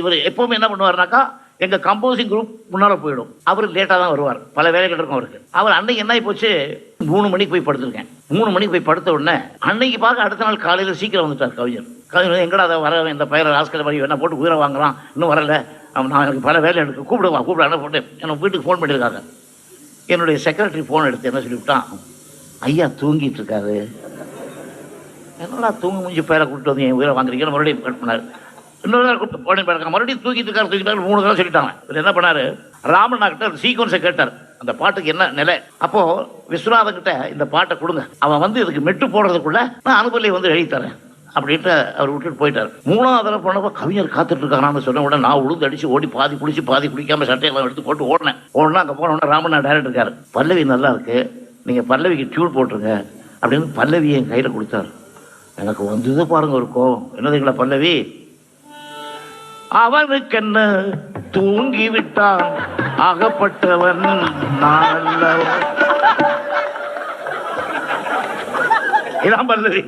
இவர் எப்பவுமே என்ன பண்ணுவார்னாக்கா எங்க கம்போசிங் குரூப் முன்னால போயிடும். அவர் லேட்டாக தான் வருவார். பல வேலைகள் இருக்கும் அவருக்கு. அவர் அன்னைக்கு என்ன போச்சு? மூணு மணிக்கு போய் படுத்திருக்கேன். மூணு மணிக்கு போய் படுத்த உடனே அன்னைக்கு பார்க்க அடுத்த நாள் காலையில் சீக்கிரம் வந்துட்டார் கவிஞர். கவிஞர் எங்கடா அதை வர? இந்த பயிரை ராஸ்கல் மாதிரி என்ன போட்டு உயிரை வாங்குறான்? இன்னும் வரல. அவன் நான் எனக்கு பல வேலை எடுக்க கூப்பிடுவா கூப்பிட என்ன போட்டு. எனக்கு வீட்டுக்கு ஃபோன் பண்ணியிருக்காங்க. என்னுடைய செக்ரட்டரி ஃபோன் எடுத்து என்ன சொல்லிவிட்டான்? ஐயா தூங்கிட்டு இருக்காரு. என்னடா தூங்க முடிஞ்சு பேரை கூப்பிட்டு வந்து என் உயிரை வாங்குறீங்கன்னு மறுபடியும் கட் பண்ணார். இன்னொரு நாள் கூப்பிட்டு உடனே போயிருக்காங்க மறுபடியும் தூக்கிட்டு இருக்காரு தூக்கிட்டாரு மூணு தடவை சொல்லிட்டாங்க. இவர் என்ன பண்ணார்? ராமண்ணா கிட்ட சீக்வன்ஸை கேட்டார். அந்த பாட்டுக்கு என்ன நிலை? அப்போ விஸ்வநாதன் கிட்ட இந்த பாட்டை கொடுங்க. அவன் வந்து இதுக்கு மெட்டு போடுறதுக்குள்ள நான் அனுபவியை வந்து எழுதி தரேன் அப்படின்ட்டு அவர் விட்டுட்டு போயிட்டார். மூணாவது தடவை போனப்போ கவிஞர் காத்துட்டு இருக்காரான்னு சொன்ன உடனே நான் உளுந்து அடிச்சு ஓடி பாதி குளிச்சு பாதி குளிக்காம சட்டையெல்லாம் எடுத்து போட்டு ஓடினேன். ஓடனா அங்கே போன உடனே ராமண்ணா டேரக்டர் இருக்காரு. பல்லவி நல்லா இருக்கு. நீங்க பல்லவிக்கு டியூன் போட்டுருங்க அப்படின்னு பல்லவி என் கையில கொடுத்தாரு. எனக்கு வந்தது பாருங்க ஒரு கோவம் என்னதுங்களா பல்லவி? அவனுக்கு என்ன தூங்கி அகப்பட்டவன் நான் அல்லவா இதான் பல்லவி.